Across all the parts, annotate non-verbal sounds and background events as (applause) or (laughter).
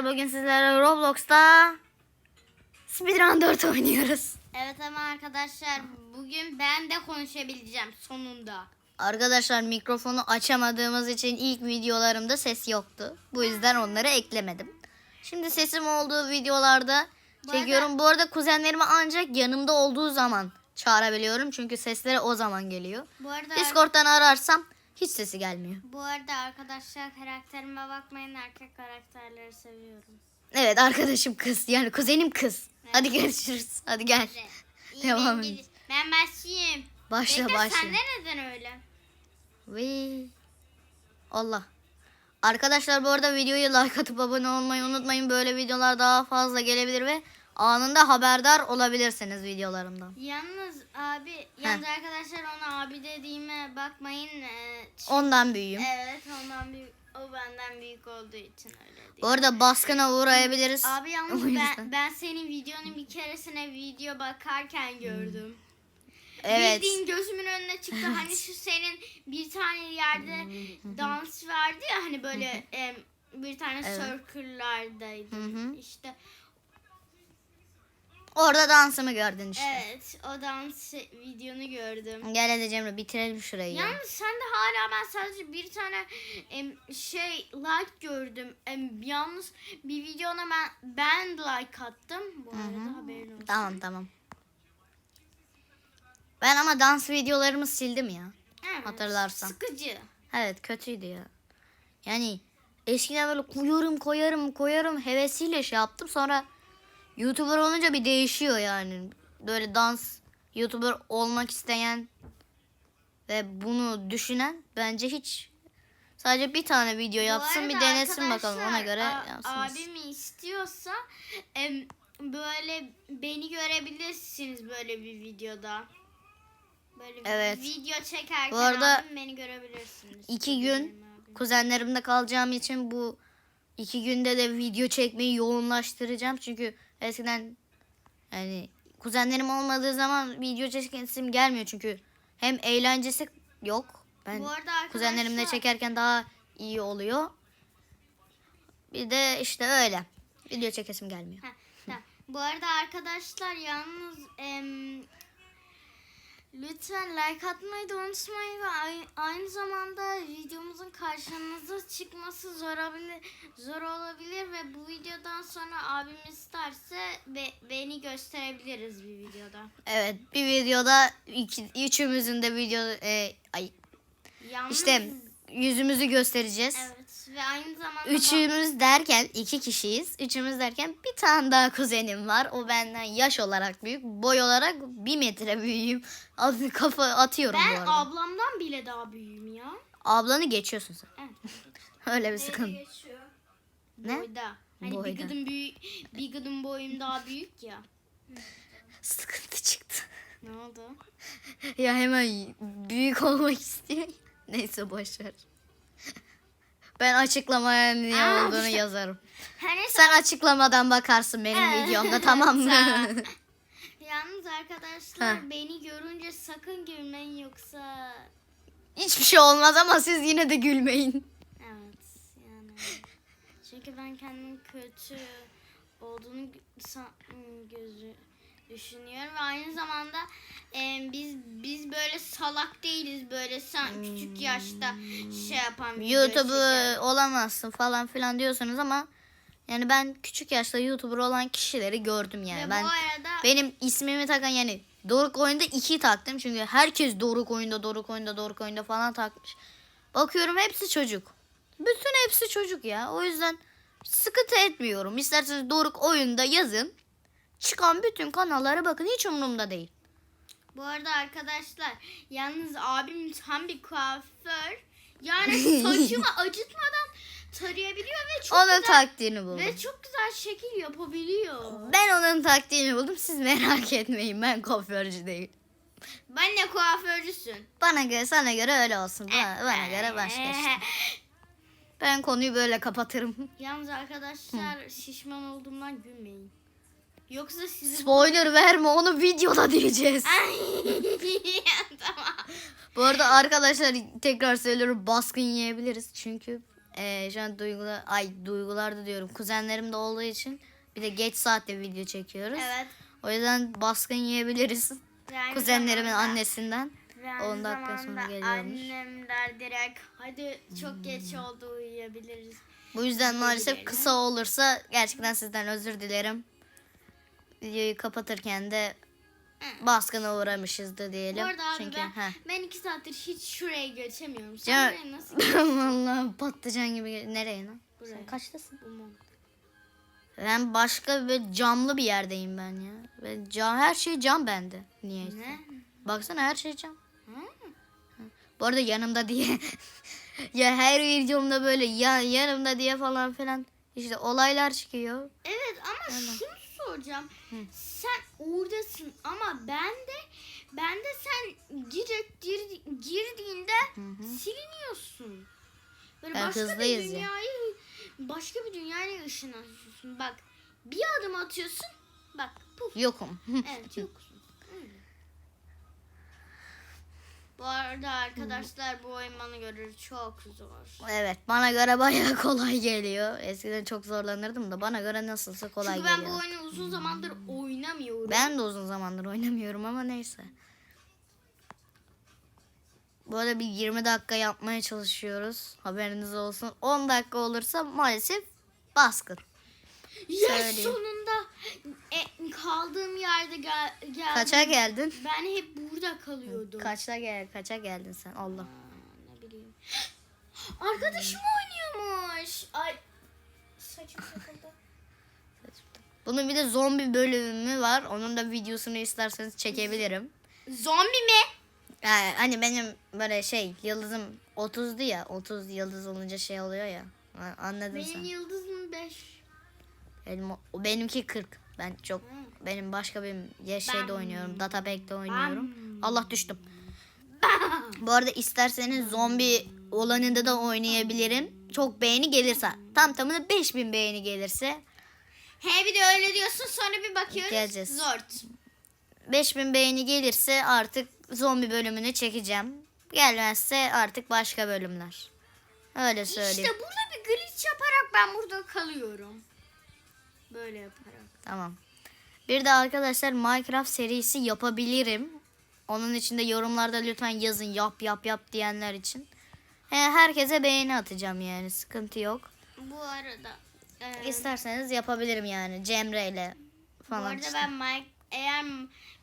arkadaşlar bugün sizlerle Roblox'ta Speedrun 4 oynuyoruz. Evet ama arkadaşlar bugün ben de konuşabileceğim sonunda. Arkadaşlar mikrofonu açamadığımız için ilk videolarımda ses yoktu. Bu yüzden onları eklemedim. Şimdi sesim olduğu videolarda Bu çekiyorum. Bu arada kuzenlerimi ancak yanımda olduğu zaman çağırabiliyorum. Çünkü sesleri o zaman geliyor. Bu arada Discord'dan ararsam hiç sesi gelmiyor. bu arada arkadaşlar karakterime bakmayın erkek karakterleri seviyorum. Evet arkadaşım kız yani kuzenim kız. Hadi görüşürüz. Hadi gel. İyi, Devam gidi- ben başlayayım. Başla Bekle, başla. Sen de neden öyle? Ve Allah. Arkadaşlar bu arada videoyu like atıp abone olmayı unutmayın. Böyle videolar daha fazla gelebilir ve anında haberdar olabilirsiniz videolarımdan. Yalnız abi, yalnız arkadaşlar ona abi dediğime bakmayın. Ee, ç- Ondan büyüğüm. evet ondan büyük, o benden büyük olduğu için öyle değil. Bu arada baskına uğrayabiliriz. Abi yalnız (laughs) ben, ben senin videonun bir keresine video bakarken gördüm. Evet. Bildiğin gözümün önüne çıktı. (laughs) Hani şu senin bir tane yerde dans vardı ya hani böyle em, bir tane Evet. circle'lardaydı. İşte Orada dansımı gördün işte. evet o dans videonu gördüm. Gel hadi Cemre bitirelim şurayı. ya. Yalnız sen de hala ben sadece bir tane em, şey like gördüm. Em, yalnız bir videona ben ben like attım. Bu arada haberin olsun. Tamam tamam. Ben ama dans videolarımı sildim ya. Evet, hatırlarsan. Sıkıcı. Evet kötüydü ya. Yani eskiden böyle koyarım koyarım koyarım hevesiyle şey yaptım. Sonra YouTuber olunca bir değişiyor yani. Böyle dans YouTuber olmak isteyen ve bunu düşünen bence hiç sadece bir tane video yapsın bir denesin bakalım ona göre yapsınız. Abimi istiyorsa em, böyle beni görebilirsiniz böyle bir videoda. Böyle bir Evet. video çekerken Bu arada abim beni görebilirsiniz. İki gün abim. kuzenlerimde kalacağım için bu iki günde de video çekmeyi yoğunlaştıracağım. Çünkü eskiden yani kuzenlerim olmadığı zaman video çekesim gelmiyor çünkü hem eğlencesi yok. Ben kuzenlerimle çekerken daha iyi oluyor. Bir de işte öyle. Video çekesim gelmiyor. Tamam. Bu arada arkadaşlar yalnız em, lütfen like atmayı da unutmayın ve ay- aynı zamanda videomuzun karşınıza çıkması zor olabilir, zor olabilir ve bu videodan sonra abim isterse be- beni gösterebiliriz bir videoda. Evet bir videoda iki, üçümüzün de video e, ay, Yalnız işte yüzümüzü göstereceğiz. evet ve aynı zamanda Üçümüz derken iki kişiyiz. Üçümüz derken bir tane daha kuzenim var. O benden yaş olarak büyük. Boy olarak bir metre büyüğüm. Az kafa atıyorum bu ben arada. ablamdan bile daha büyüğüm ya. Ablanı geçiyorsun sen. Evet. (laughs) Öyle bir sıkıntı. Ne? Boyda. Hani Boyda. bir gıdım büyük, bir gıdım boyum daha büyük ya. Sıkıntı çıktı. Ne oldu? ya hemen büyük olmak istiyor. Neyse boşver. Ben açıklamaya niye Aa, olduğunu işte- yazarım. Her neyse. Sen açıklamadan bakarsın benim Evet. videomda tamam mı? (laughs) Yalnız arkadaşlar Heh. beni görünce sakın gülmeyin yoksa Hiçbir şey olmaz ama siz yine de gülmeyin. evet yani çünkü ben kendimin kötü olduğunu gö- san- gözü düşünüyorum ve aynı zamanda e, biz biz böyle salak değiliz böyle sen küçük yaşta şey yapan video YouTuber olamazsın falan filan diyorsunuz ama yani ben küçük yaşta YouTuber olan kişileri gördüm yani. Ve ben arada benim ismimi takan yani Doruk oyunda iki taktım çünkü herkes Doruk oyunda, Doruk oyunda, Doruk oyunda falan takmış. Bakıyorum hepsi çocuk. Bütün hepsi çocuk ya. O yüzden sıkıntı etmiyorum. İsterseniz Doruk oyunda yazın. Çıkan bütün kanallara bakın hiç umurumda değil. Bu arada arkadaşlar yalnız abim tam bir kuaför. Yani (laughs) saçımı acıtmadan tarayabiliyor ve çok Onun güzel taktiğini buldum. ve çok güzel şekil yapabiliyor. Ben onun taktiğini buldum. Siz merak etmeyin. Ben kuaförcü değil. Ben de kuaförcüsün. Bana göre sana göre öyle olsun. Bana, bana göre başka işte. Ben konuyu böyle kapatırım. Yalnız arkadaşlar şişman olduğumdan gülmeyin. Yoksa sizi... Spoiler verme onu videoda diyeceğiz. (laughs) Tamam. Bu arada arkadaşlar tekrar söylüyorum baskın yiyebiliriz. Çünkü Ee, şu an duygular, ay duygularda diyorum. Kuzenlerim de olduğu için bir de geç saatte video çekiyoruz. Evet. O yüzden baskın yiyebiliriz. Aynı Kuzenlerimin zamanda- annesinden. aynı 10 dakika sonra geliyormuş. Annemler direkt hadi çok geç oldu uyuyabiliriz. Bu yüzden maalesef kısa olursa gerçekten sizden özür dilerim. Videoyu kapatırken de baskına uğramışızdı diyelim. Bu arada abi Çünkü ben, heh. ben iki saattir hiç şuraya geçemiyorum. Sen Ya, buraya nasıl (laughs) Vallahi patlıcan gibi. Nereye lan? Buraya. Sen kaçtasın? bulmam? Ben başka bir camlı bir yerdeyim ben ya. Ben cam, her şey cam bende. Niye? Ne? Baksana her şey cam. Hı? Bu arada yanımda diye. (laughs) ya her videomda böyle ya yanımda diye falan filan işte olaylar çıkıyor. Evet ama şunu soracağım. Sen oradasın ama ben de ben de sen direkt gir, girdiğinde siliniyorsun. Böyle Ben başka bir hızlıyız ya. dünyayı başka bir dünyaya ışınlanıyorsun. Bak bir adım atıyorsun. Bak puf. Yokum. Evet yoksun. Öyle. Bu arada arkadaşlar bu oyun bana göre çok zor. evet bana göre bayağı (laughs) kolay geliyor. Eskiden çok zorlanırdım da bana göre nasılsa kolay Çünkü ben geliyor. bu oyunu uzun zamandır oynamıyorum. Ben de uzun zamandır oynamıyorum ama neyse. Bu arada bir 20 dakika yapmaya çalışıyoruz. Haberiniz olsun. 10 dakika olursa maalesef baskın. Yes Söyleyeyim. sonunda e, kaldığım yerde gel, geldim. Kaça geldin? Ben hep burada kalıyordum. Kaçta gel kaça geldin sen? Allah. Aa, ne bileyim. (gasps) Arkadaşım oynuyormuş. Ay saçım takıldı. Bunun bir de zombi bölümü var. Onun da videosunu isterseniz çekebilirim. Zombi mi? Yani hani benim böyle şey yıldızım 30'du ya. 30 yıldız olunca şey oluyor ya. Anladın Benim sen. yıldızım 5. Benim, o- benimki 40. Ben çok benim başka bir şeyde Ben- oynuyorum. Datapack'te oynuyorum. Ben- Allah düştüm. Bu arada isterseniz zombi olanında da oynayabilirim. Çok beğeni gelirse. Tam tamına 5000 beğeni gelirse. He bir de öyle diyorsun sonra bir bakıyoruz. Geleceğiz. Zort. 5000 beğeni gelirse artık zombi bölümünü çekeceğim. Gelmezse artık başka bölümler. Öyle söyleyeyim. İşte burada bir glitch yaparak ben burada kalıyorum. Böyle yaparak. Tamam. Bir de arkadaşlar Minecraft serisi yapabilirim. Onun için de yorumlarda lütfen yazın yap yap yap diyenler için. He, herkese beğeni atacağım yani sıkıntı yok. Bu arada e, İsterseniz yapabilirim yani Cemre ile bu falan. arada işte. ben Mike, eğer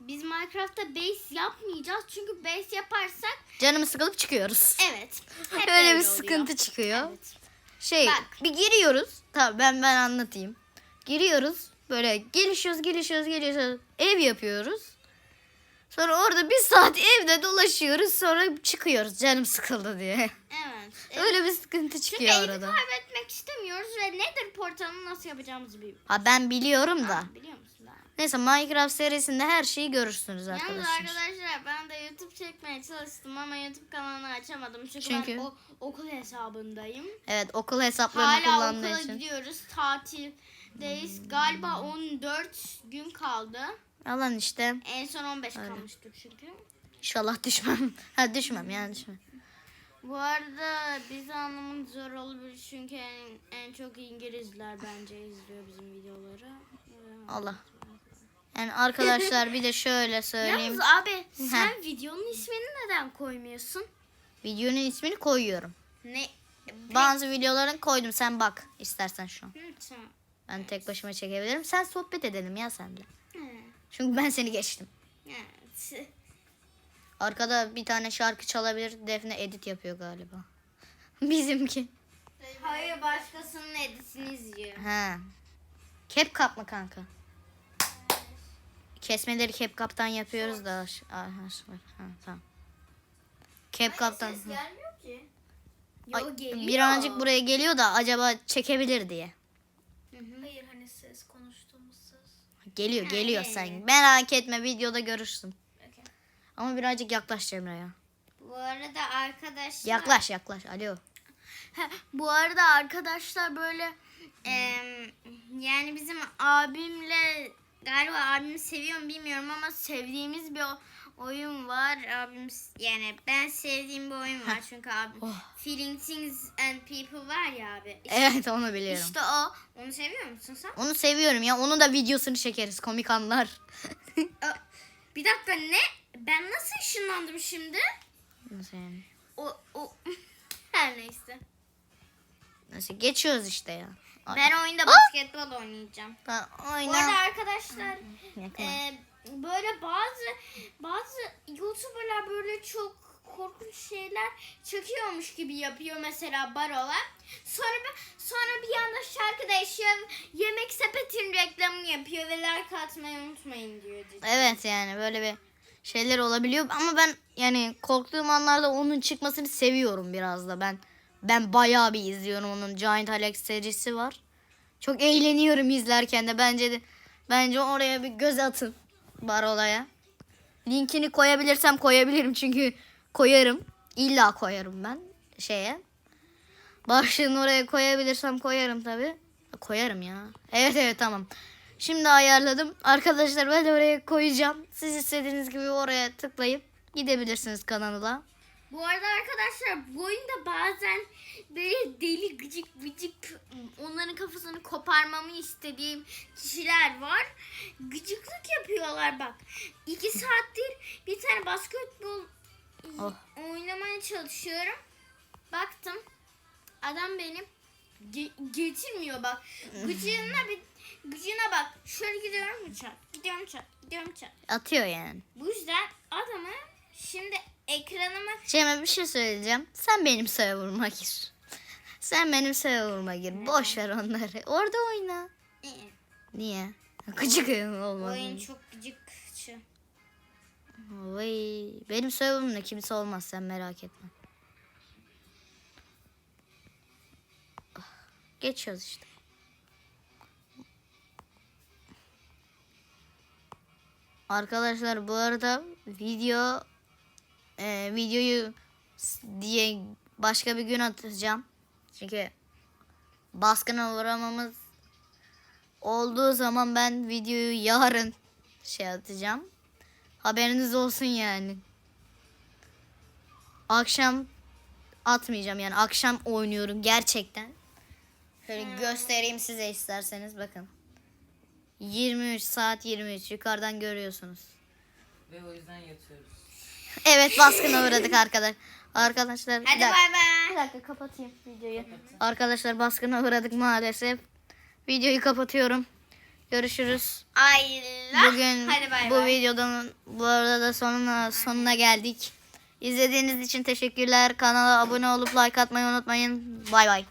biz Minecraft'ta base yapmayacağız çünkü base yaparsak Canımı sıkılıp çıkıyoruz. evet. hep (laughs) Öyle bir oluyor. sıkıntı çıkıyor. Evet. Şey Bak. bir giriyoruz. Tamam ben ben anlatayım. Giriyoruz böyle gelişiyoruz gelişiyoruz gelişiyoruz. Ev yapıyoruz. Sonra orada bir saat evde dolaşıyoruz. Sonra çıkıyoruz canım sıkıldı diye. Evet. (laughs) Öyle bir sıkıntı Çünkü çıkıyor evi arada. kaybetmek istemiyoruz ve nedir portalını nasıl yapacağımızı bilmiyoruz. Ha ben biliyorum da. Biliyor musun daha? Neyse Minecraft serisinde her şeyi görürsünüz Yalnız arkadaşlar. arkadaşlar ben de YouTube çekmeye çalıştım ama YouTube kanalını açamadım. Çünkü, Çünkü? ben o, okul hesabındayım. Evet okul hesaplarını Hala kullandığı okula için. gidiyoruz. Tatildeyiz. Galiba 14 gün kaldı. Alan işte. En son 15 kalmıştık çünkü. İnşallah düşmem. (laughs) Ha düşmem yani düşmem. Bu arada bizi anlamak zor olabilir çünkü en, en çok İngilizler bence izliyor bizim videoları. Allah. Yani arkadaşlar bir de şöyle söyleyeyim. Yalnız abi sen videonun ismini neden koymuyorsun? Videonun ismini koyuyorum. Ne? Bazı videoların koydum sen bak istersen şu an. Hı, tamam. Ben tek başıma çekebilirim. Sen sohbet edelim ya senle. Hı, Çünkü ben seni geçtim. Evet. (laughs) Arkada bir tane şarkı çalabilir. Defne edit yapıyor galiba. (laughs) Bizimki. Hayır başkasının editini izliyor. Ha. CapCut mı kanka? Kesmeleri CapCut'tan yapıyoruz da. Ah, Ha, tamam. CapCut'tan. Hı. gelmiyor ki. Ay, Yo geliyor. birazcık buraya geliyor da acaba çekebilir diye. Hayır hani ses konuştuğumuz ses. Geliyor geliyor He. sen. Merak etme videoda görürsün. Okey. Ama birazcık yaklaş Cemre ya. Bu arada arkadaşlar. Yaklaş yaklaş. Alo. Bu arada arkadaşlar böyle em, yani bizim abimle galiba abimi seviyorum bilmiyorum ama sevdiğimiz bir oyun var. Abim yani ben sevdiğim bir oyun var çünkü abim Oh. Feeling Things and People var ya abi. İşte, Evet onu biliyorum. işte o. Onu seviyor musun sen? Onu seviyorum ya. Onun da videosunu çekeriz. Komik anlar. (laughs) Bir dakika ne? Ben nasıl ışınlandım şimdi? Nasıl yani? O o (laughs) her neyse. Nasıl geçiyoruz işte ya. Ben oyunda basketbol oynayacağım. Ben Bu arada oyna. arkadaşlar e, böyle bazı bazı YouTuber'lar böyle çok korkunç şeyler çekiyormuş gibi yapıyor mesela barolar. Sonra bir- sonra bir yanda şarkı değişiyor. Yemek sepetin reklamını yapıyor ve like atmayı unutmayın diyor. cidden. Evet yani böyle bir şeyler olabiliyor ama ben yani korktuğum anlarda onun çıkmasını seviyorum biraz da ben ben bayağı bir izliyorum onun Giant Alex serisi var. Çok eğleniyorum izlerken de bence de bence oraya bir göz atın Barola'ya. Linkini koyabilirsem koyabilirim çünkü koyarım. İlla koyarım ben şeye. Başlığını oraya koyabilirsem koyarım tabi. Koyarım ya. Evet evet tamam. Şimdi ayarladım. Arkadaşlar ben de oraya koyacağım. Siz istediğiniz gibi oraya tıklayıp gidebilirsiniz kanalına. Bu arada arkadaşlar bu oyunda bazen böyle deli gıcık gıcık onların kafasını koparmamı istediğim kişiler var. Gıcıklık yapıyorlar bak. İki (laughs) saattir bir tane basketbol Oh. oynamaya çalışıyorum. Baktım adam benim ge- getirmiyor bak. (laughs) Gıcığına bir gıcığına bak. Şöyle gidiyorum çat. Gidiyorum çat. Gidiyorum çat. Atıyor yani. Bu yüzden adamı şimdi ekranıma Cem'e bir şey söyleyeceğim. Sen benim server'ıma gir. Sen benim server'ıma gir. Boş ver onları. Orada oyna. Niye? Gıcık olmaz. Oyun çok gıcıkçı. Vay. Benim server'ımda kimse olmaz sen merak etme. Geçiyoruz işte. Arkadaşlar bu arada video e, videoyu diye başka bir gün atacağım. Çünkü baskına uğramamız olduğu zaman ben videoyu yarın şey atacağım. Haberiniz olsun yani. Akşam atmayacağım yani akşam oynuyorum gerçekten. Şöyle göstereyim size isterseniz bakın. 23 saat 23 yukarıdan görüyorsunuz. Ve o yüzden yatıyoruz. Evet baskına uğradık arkadaş. Arkadaşlar bir Hadi dakika. bay Bir bay. dakika kapatayım videoyu. Arkadaşlar baskına uğradık maalesef. Videoyu kapatıyorum. Görüşürüz. Allah. Bugün Hadi bay bu bay. videodan bu arada da sonuna sonuna geldik. İzlediğiniz için teşekkürler. Kanala abone olup like atmayı unutmayın. Bay bay.